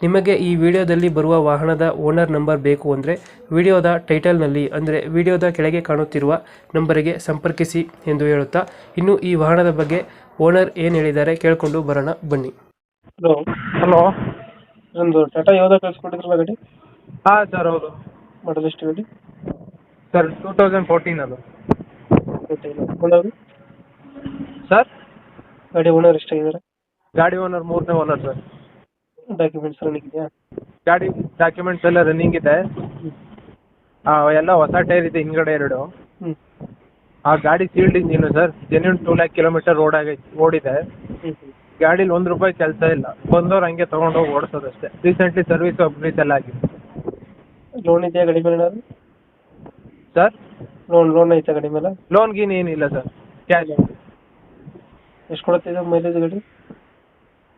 ನಿಮಗೆ ಈ ವಿಡಿಯೋದಲ್ಲಿ ಬರುವ ವಾಹನದ ಓನರ್ ನಂಬರ್ ಬೇಕು ಅಂದರೆ ವಿಡಿಯೋದ ಟೈಟಲ್ನಲ್ಲಿ ಅಂದರೆ ವಿಡಿಯೋದ ಕೆಳಗೆ ಕಾಣುತ್ತಿರುವ ನಂಬರಿಗೆ ಸಂಪರ್ಕಿಸಿ ಎಂದು ಹೇಳುತ್ತಾ ಇನ್ನು ಈ ವಾಹನದ ಬಗ್ಗೆ ಓನರ್ ಏನು ಹೇಳಿದ್ದಾರೆ ಕೇಳಿಕೊಂಡು ಬರೋಣ ಬನ್ನಿ. ಹಲೋ ಹಲೋ ಒಂದು ಟಾಟಾ ಯಾವುದೋ ಕಳಿಸ್ಕೊಟ್ಟಿದ್ರಲ್ಲ ಗಡಿ? ಹಾಂ ಸರ್ ಹೌದು. ಮಾಡಲ್ ಎಷ್ಟು ಗಾಡಿ? ಸರ್ ಟೂ ತೌಸಂಡ್ ಫೋರ್ಟೀನ್ ಅದು. ಓನರ್? ಸರ್? ಗಾಡಿ ಓನರ್ ಎಷ್ಟಾಗಿದ್ದಾರೆ? ಗಾಡಿ ಓನರ್ ಮೂರನೇ ಓನರ್ ಸರ್. ಡಾಕ್ಯುಮೆಂಟ್ಸ್ ರನ್ನಿಂಗ್ ಇದೆಯಾ ಗಾಡಿ ಡಾಕ್ಯುಮೆಂಟ್ಸ್ ಎಲ್ಲ ರನ್ನಿಂಗ್ ಇದೆ. ಆ, ಎಲ್ಲ ಹೊಸ ಟೈರ್ ಇದೆ ಹಿಂಗಡೆ ಎರಡು. ಹ್ಞೂ ಆ ಗಾಡಿ ಸೀಲ್ಡ್ ಏನು sir genuine two lakh kilometre road ಆಗೈತೆ ಓಡಿದೆ. ಇದೆ ಗಾಡೀಲಿ ಒಂದು ರೂಪಾಯಿ ಕೆಲಸ ಇಲ್ಲ. ಬಂದವ್ರು ಹಂಗೆ ತೊಗೊಂಡೋಗಿ ಓಡಿಸೋದಷ್ಟೇ ರೀಸೆಂಟ್ಲಿ ಸರ್ವಿಸ್ ಅಪ್ಡೇಟ್ ಎಲ್ಲ ಆಗಿದೆ ಲೋನ್ ಇದೆಯಾ ಗಾಡಿ ಮೇಲೆ ಏನಾದ್ರು? ಸರ್ ಲೋನ್ ಲೋನ್ ಐತೆ ಗಾಡಿ ಮೇಲೆ? ಲೋನ್ ಗೀನ್ ಏನಿಲ್ಲ ಸರ್ ಕ್ಯಾಶ್ ಎಷ್ಟು ಕೊಡುತ್ತೆ ಇದು ಮೈಲೇಜ್ ಗಾಡಿ?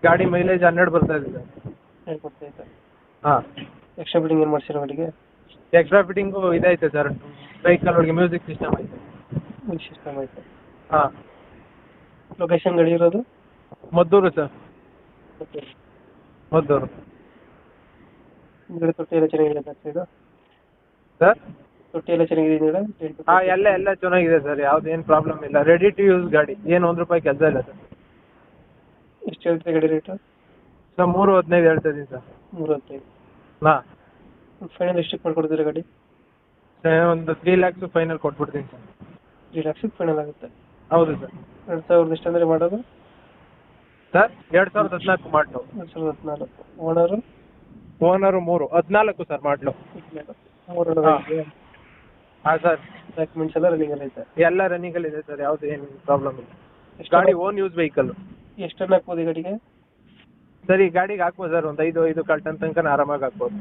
ಗಾಡಿ ಮೈಲೇಜ್ ಹನ್ನೆರಡು ಬರ್ತಾ ಇದೆ ಸರ್. ಏನು ಸರ್ ಹಾಂ. ಎಕ್ಸ್ಟ್ರಾ ಬಿಲ್ಡಿಂಗ್ ಏನು ಮಾಡ್ಸಿರೋ ಗಾಡಿಗೆ? ಎಕ್ಸ್ಟ್ರಾ ಫಿಟ್ಟಿಂಗು ಇದೈತೆ ಸರ್. ವೆಹಿಕಲ್ ಒಳಗೆ ಮ್ಯೂಸಿಕ್ ಸಿಸ್ಟಮ್ ಐತೆ. ಮ್ಯೂಸಿಕ್ ಸಿಸ್ಟಮ್ ಐತೆ. ಹಾಂ. ಲೊಕೇಶನ್ ಗಾಡಿ ಇರೋದು? ಮದ್ದೂರು ಸರ್. ಮದ್ದೂರು. ಹಿಂದ್ಗಡೆ ತೊಟ್ಟಿ ಎಲ್ಲ ಚೆನ್ನಾಗಿದೆ ಸರ್ ಸೈಡು ಸರ್? ತೊಟ್ಟಿ ಎಲ್ಲ ಚೆನ್ನಾಗಿದೆ ಹಾಂ ಎಲ್ಲ ಎಲ್ಲ ಚೆನ್ನಾಗಿದೆ ಸರ್. ಯಾವುದೇನು ಪ್ರಾಬ್ಲಮ್ ಇಲ್ಲ. ರೆಡಿ ಟು ಯೂಸ್ ಗಾಡಿ. ಏನು ಒಂದು ರೂಪಾಯಿ ಕೆಲಸ ಇಲ್ಲ ಸರ್. ಹೇಳ್ತೀರಿ ಗಾಡಿ ರೇಟು? ಸರ್ ಮೂರು ಹದಿನೈದು ಹೇಳ್ತಾ ಇದ್ದೀನಿ ಸರ್. ಮೂರು ಹದಿನೈದು. ಹಾಂ. ಫೈನಲ್ ಎಷ್ಟಕ್ಕೆ ಮಾಡ್ಕೊಡ್ತೀರಾ ಗಾಡಿ? ಒಂದು ತ್ರೀ ಲ್ಯಾಕ್ಸ್ ಫೈನಲ್ ಕೊಟ್ಬಿಡ್ತೀನಿ ಸರ್. ತ್ರೀ ಲ್ಯಾಕ್ಸಿಗೆ ಫೈನಲ್ ಆಗುತ್ತೆ. ಹೌದು ಸರ್. ಎರಡು ಸಾವಿರದ ಎಷ್ಟು ಅಂದರೆ ಮಾಡೋದು? ಸರ್ ಎರಡು ಸಾವಿರದ ಹದಿನಾಲ್ಕು ಮಾಡಲು. ಎರಡು ಸಾವಿರದ ಹದಿನಾಲ್ಕು. ಓನರು ಓನರು ಮೂರು ಹದಿನಾಲ್ಕು ಸರ್ ಮಾಡಲು. ಮೂರು ಹಾಂ. ಸರ್. ಡಾಕ್ಯುಮೆಂಟ್ಸ್ ಎಲ್ಲ ರನ್ನಿಂಗ್ ಎಲ್ಲ ರನ್ನಿಂಗಲ್ಲಿ ಇದೆ ಸರ್ ಯಾವುದು ಏನು ಪ್ರಾಬ್ಲಮ್ ಇಲ್ಲ. ಗಾಡಿ ಓನ್ ಯೂಸ್ ವೆಹಿಕಲ್ ಎಷ್ಟು ಟನ್ ಹಾಕ್ಬೋದು ಈ ಗಾಡಿಗೆ? ಸರಿ ಈ ಗಾಡಿಗೆ ಹಾಕ್ಬೋದು ಸರ್ ಒಂದು ಐದು ಐದು ಕಾಲ್ ಟನ್ ತನಕ ಆರಾಮಾಗಿ ಹಾಕ್ಬೋದು.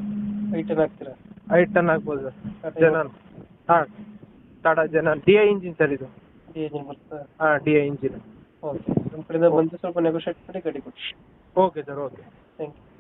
ಐದು ಟನ್ ಹಾಕ್ತೀರಾ? ಐದು ಟನ್ ಹಾಕ್ಬೋದು ಸರ್. ಜನ ಜನಾನ್. ಹಾಂ Tata Xenon. D I engine sir ಇದು. ಡಿ ಇಂಜಿನ್ ಬರ್ತದೆ ಹಾಂ ಡಿ ಐ ಇಂಜಿನ್. ಓಕೆ. ನಮ್ಮ ಕಡೆಯಿಂದ ಬಂದು ಸ್ವಲ್ಪ ನೆಗೋಷಿಯೇಟ್ ಮಾಡಿ ಗಾಡಿ ಕೊಡಿ. Okay sir okay. Thank you